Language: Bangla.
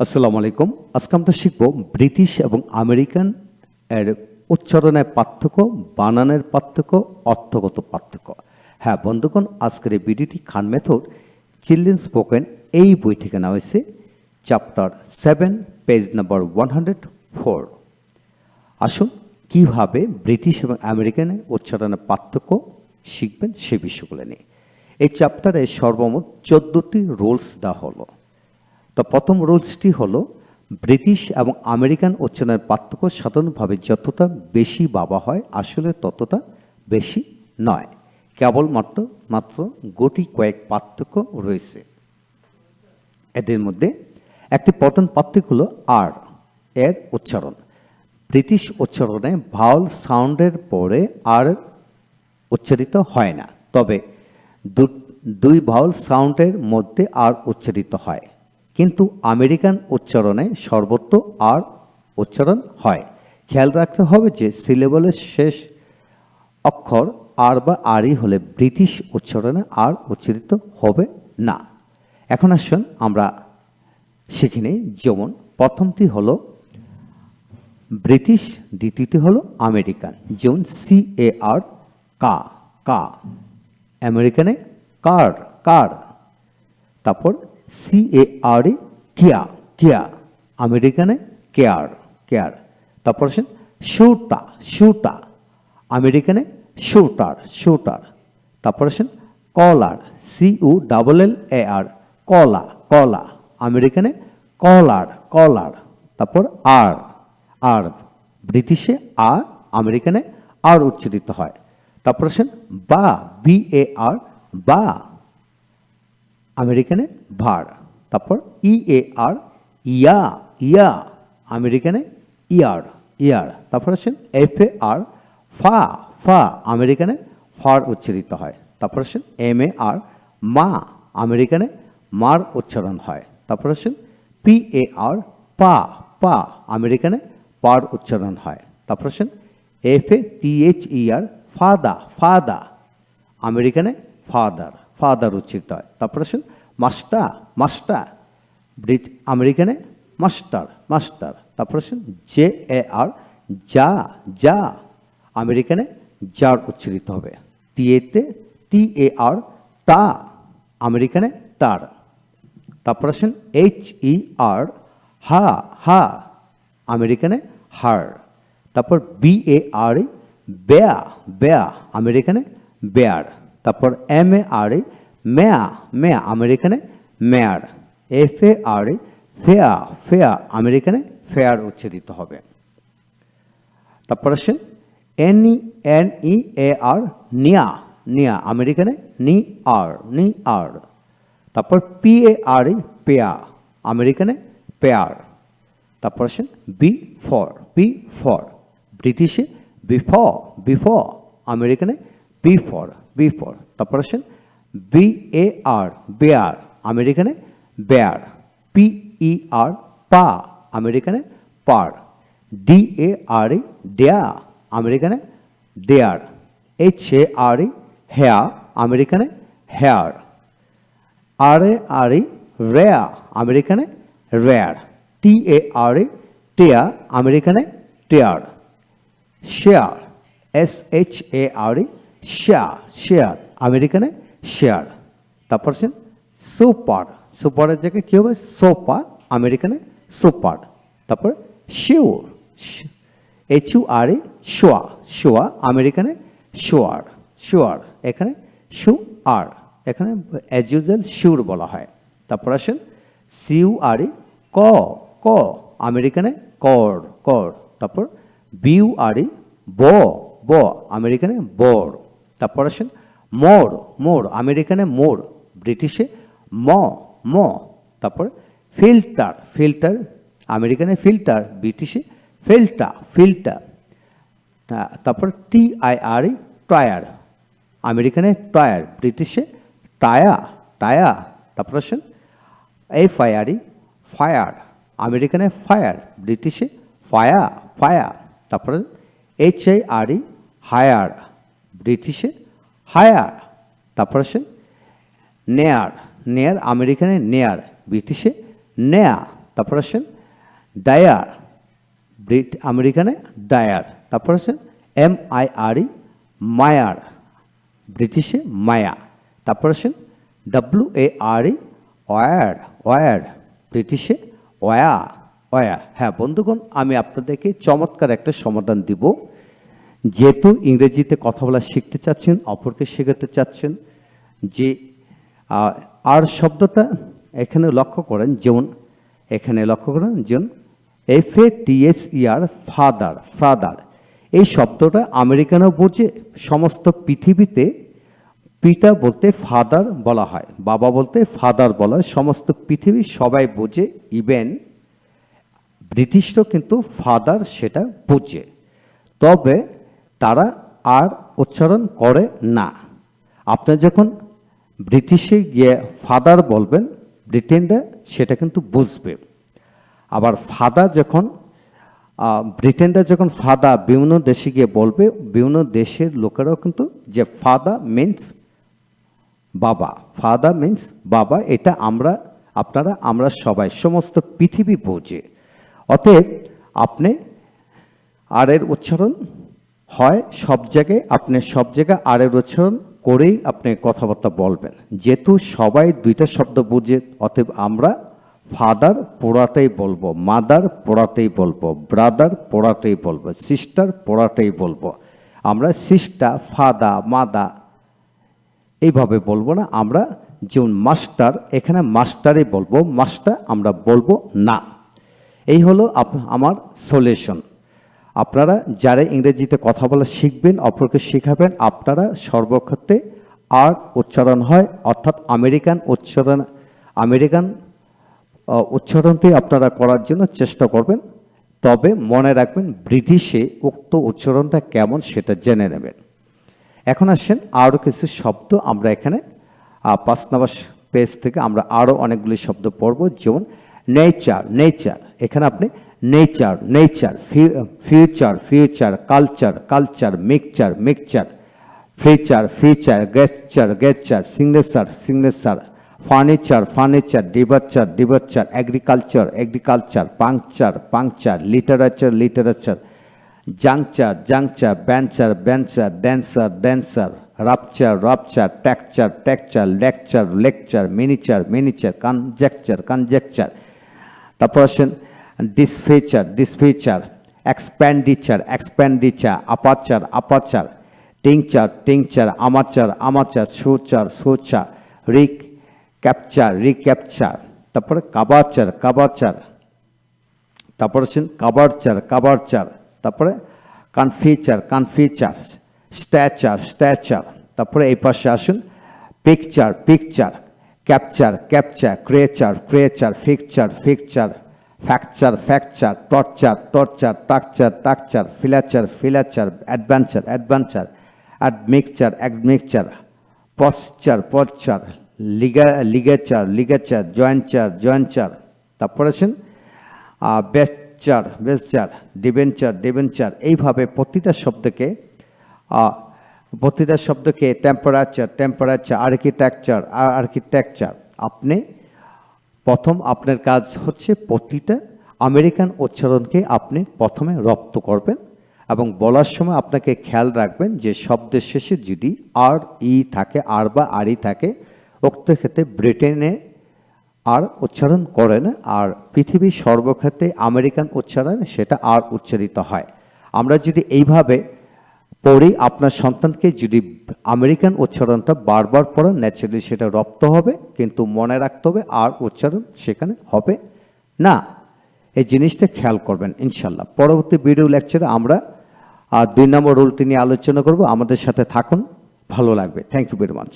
আসসালামু আলাইকুম। আজকে আমরা শিখব ব্রিটিশ এবং আমেরিকান এর উচ্চারণের পার্থক্য, বানানের পার্থক্য, অর্থগত পার্থক্য। হ্যাঁ বন্ধুগণ, আজকের এই ভিডিওটি খান মেথড চিলড্রেন স্পোকেন এই বই থেকে নেওয়া হয়েছে। Chapter seven, page number one hundred four. আসুন, কীভাবে ব্রিটিশ এবং আমেরিকানের উচ্চারণের পার্থক্য শিখবেন সে বিষয়গুলো নিয়ে। এই চ্যাপ্টারে সর্বমোট চোদ্দোটি রুলস দেওয়া হলো। তো প্রথম রুলসটি হলো, ব্রিটিশ এবং আমেরিকান উচ্চারণের পার্থক্য সাধারণভাবে যতটা বেশি বাবা হয়, আসলে ততটা বেশি নয়। কেবলমাত্র, মাত্র গোটি কয়েক পার্থক্য রয়েছে। এদের মধ্যে একটি প্রধান পার্থক্য হলো আর, এর উচ্চারণ। ব্রিটিশ উচ্চারণে ভাওয়াল সাউন্ডের পরে আর উচ্চারিত হয় না, তবে দুই ভাওয়াল সাউন্ডের মধ্যে আর উচ্চারিত হয়। কিন্তু আমেরিকান উচ্চারণে সর্বত্র আর উচ্চারণ হয়। খেয়াল রাখতে হবে যে সিলেবলের শেষ অক্ষর আর বা আরই হলে ব্রিটিশ উচ্চারণে আর উচ্চারিত হবে না। এখন আসুন আমরা শিখে নিই। যেমন প্রথমটি হলো, ব্রিটিশ, দ্বিতীয়টি হলো আমেরিকান। যেমন সি এ আর কা কা। আমেরিকানে কার কার। তারপর সি এ আর ই কিয়া কিয়া আমেরিকানে কেয়ার কেয়ার তারপর আসেন শুটা শুটা আমেরিকানে শুটার শুটার তারপর আসেন collar C U double L A R collar collar আমেরিকানে কলার কলার তারপর আর আর ব্রিটিশে আর আমেরিকানে আর উচ্চারিত হয়। তারপর আসেন বা বি এ আর বা আমেরিকানে ভার, তারপর ই এ আর ইয়া ইয়া, আমেরিকানে ইয়ার ইয়ার, তারপর আসেন এফ এ আর ফা ফা, আমেরিকানে ফার উচ্চারিত হয়, তারপর আসেন এম এ আর মা, আমেরিকানে মার উচ্চারণ হয়, তারপর আসেন পি এ আর পা পা, আমেরিকানে পার উচ্চারণ হয়, তারপর আসেন F A T H E R father father, আমেরিকানে father. Father উচ্চারিত হয়। তারপর আসেন মাস্টার মাস্টার ব্রিট আমেরিকানে মাস্টার মাস্টার। তারপর আসেন জে এ আর যা যা, আমেরিকানে যার উচ্চারিত হবে। টি এতে টি এ আর তা, আমেরিকানে তার। তারপর আসেন এইচ ই আর হা হা, আমেরিকানে হার। তারপর বি এ আর বেয়া বেয়া, আমেরিকানে বেয়ার। তারপর M A R E Mia Mia, আমেরিকানে mower. F A R E ফেয়া ফেয়া, আমেরিকানে fair উচ্চারিত হবে। তারপর আসেন এন ই এন ই এ আর নিয়া নিয়া, আমেরিকানে নি আর নি আর। তারপর P A R E পেয়া, আমেরিকানে pair. তারপর আসেন বি ফর বি ফর। ব্রিটিশে বিফর বিফর আমেরিকানে বি ফর বি ফর তারপর আসেন B A R bear আমেরিকানে bear P E R per আমেরিকানে per D A R E dare আমেরিকানে dare H A R E hare আমেরিকানে hair R A R E রেয়া আমেরিকানে rare T A R E tear আমেরিকানে tear share S H A R E share share আমেরিকানে share তারপর আছেন সুপার সুপারের জায়গায় কী হবে? সোপা আমেরিকানে সুপার তারপর sure H U R E sure sure আমেরিকানে শোয়ার শোয়ার এখানে শু আর এখানে অ্যাজ ইউজুয়াল শিউর বলা হয়। তারপর আসেন সিউ আর ই ক ক আমেরিকানে কর কর তারপর বিউ আর ই ব ব আমেরিকানে বর। আসেন, মোর মোর, আমেরিকানে মোর, ব্রিটিশে ম ম, তারপর ফিল্টার ফিল্টার, আমেরিকানে ফিল্টার, ব্রিটিশে ফিল্টা ফিল্টার তারপর টি আই আর টায়ার আমেরিকানে টায়ার ব্রিটিশে টায়া টায়া তারপর আসেন, এফ আই আর ফায়ার, আমেরিকানে ফায়ার, ব্রিটিশে ফায়া ফায়া তারপরে এইচ আই আর হায়ার ব্রিটিশে, হায়ার, তারপর আসেন নেয়ার নেয়ার, আমেরিকানে নেয়ার, ব্রিটিশে নেয়া, তারপর আসেন ডায়ার, ব্রিট, আমেরিকানে ডায়ার, তারপর আসেন এম আই আর ই, মায়ার, ব্রিটিশে মায়া, তারপর আসেন W A R E, ware ware, ব্রিটিশে ware ware. হ্যাঁ বন্ধুগণ, আমি আপনাদেরকে চমৎকার একটা সমাধান দিব। যেহেতু ইংরেজিতে কথা বলা শিখতে চাচ্ছেন, অপরকে শেখাতে চাচ্ছেন, যে আর শব্দটা এখানে লক্ষ্য করেন, যেমন, এখানে লক্ষ্য করেন, যেমন F A T S year father father এই শব্দটা আমেরিকানও বোঝে সমস্ত পৃথিবীতে পিতা বলতে ফাদার বলা হয়, বাবা বলতে ফাদার বলা হয়, সমস্ত পৃথিবী সবাই বোঝে ইভেন ব্রিটিশরাও কিন্তু ফাদার সেটা বোঝে। তবে তারা আর উচ্চারণ করে না। আপনি যখন ব্রিটিশে গিয়ে ফাদার বলবেন, ব্রিটেনরা সেটা কিন্তু বুঝবে। আবার ফাদার যখন ব্রিটেনরা যখন ফাদা বিভিন্ন দেশে গিয়ে বলবে, বিভিন্ন দেশের লোকেরাও কিন্তু যে ফাদা মিন্স বাবা ফাদার মিন্স বাবা, এটা আমরা, আপনারা, আমরা সবাই, সমস্ত পৃথিবী বোঝে। অতএব আপনি আর এর উচ্চারণ হয় সব জায়গায়, আপনি সব জায়গায় আর এর উচ্চারণ করেই আপনি কথাবার্তা বলবেন। যেহেতু সবাই দুইটা শব্দ বুঝে, অতএব আমরা ফাদার পোড়াটাই বলব, মাদার পোড়াটাই বলব, ব্রাদার পোড়াটাই বলব, সিস্টার পোড়াটাই বলব। আমরা সিস্টার ফাদা, মাদা এইভাবে বলব না, আমরা যেমন মাস্টার, এখানে মাস্টারই বলব, মাস্টার আমরা বলব না। এই হলো আমার সলিউশন। আপনারা যারা ইংরেজিতে কথা বলা শিখবেন, অপরকে শেখাবেন, আপনারা সর্বক্ষেত্রে আর উচ্চারণ হয়, অর্থাৎ আমেরিকান উচ্চারণ, আমেরিকান উচ্চারণটি আপনারা করার জন্য চেষ্টা করবেন। তবে মনে রাখবেন, ব্রিটিশে উক্ত উচ্চারণটা কেমন সেটা জেনে নেবেন। এখন আসছেন আরও কিছু শব্দ আমরা এখানে পাঁচ নম্বর পেজ থেকে আমরা আরও অনেকগুলি শব্দ পড়ব। যেমন নেচার নেচার এখানে আপনি nature nature future future culture culture mixture mixture feature feature gesture gesture signature signature furniture furniture debaucher debaucher agriculture agriculture puncture puncture literature literature juncture juncture venture venture dancer dancer rupture rupture texture texture lecture lecture miniature miniature conjecture conjecture তারপর আসেন disfeature expenditure expenditure aperture aperture tincture tincture amateur amateur suture suture recapture recapture তারপরে কাবাচার কাবাচার তারপরে আছেন কাবারচার কাবারচার তারপরে কনফিচার কনফিচার স্ট্যাচার স্ট্যাচার তারপরে এই পাশে আসুন picture picture capture capture creature creature fixture fixture fracture fracture torture torture texture texture filature filature adventure adventure admixture admixture posture posture লিগা লিগেচার লিগেচার জয়েন্টার জয়েন্টার তারপর আছেন বেস্টার বেস্টার ডিভেঞ্চার ডিভেঞ্চার এইভাবে প্রতিটা শব্দকে প্রতিটা শব্দকে টেম্পারেচার টেম্পারেচার আর্কিটেকচার আর্কিটেকচার আপনি প্রথম আপনার কাজ হচ্ছে প্রতিটা আমেরিকান উচ্চারণকে আপনি প্রথমে রপ্ত করবেন এবং বলার সময় আপনাকে খেয়াল রাখবেন যে শব্দের শেষে যদি আর, ই থাকে, আর বা আরই থাকে, উক্ত ক্ষেত্রে ব্রিটেনে আর উচ্চারণ করে না, আর পৃথিবীর সর্বক্ষেত্রে আমেরিকান উচ্চারণ সেটা আর উচ্চারিত হয়। আমরা যদি এইভাবে পড়ি আপনার সন্তানকে যদি আমেরিকান উচ্চারণটা বারবার পড়েন ন্যাচারালি সেটা রপ্ত হবে, কিন্তু মনে রাখতে হবে আর উচ্চারণ সেখানে হবে না। এই জিনিসটা খেয়াল করবেন ইনশাল্লাহ পরবর্তী ভিডিও লেকচারে আমরা আর দুই নম্বর রুলটি নিয়ে আলোচনা করব। আমাদের সাথে থাকুন। ভালো লাগবে। Thank you very much